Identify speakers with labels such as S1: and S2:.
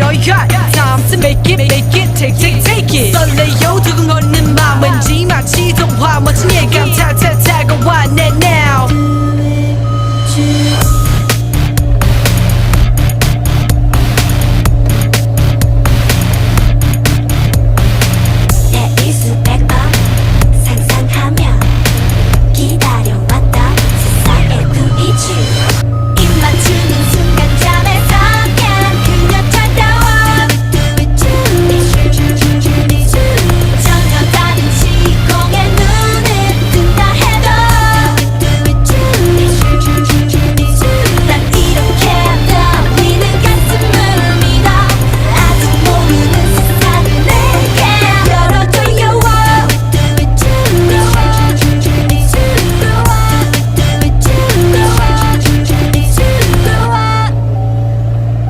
S1: it all you got Time to make it, make it, take, take, take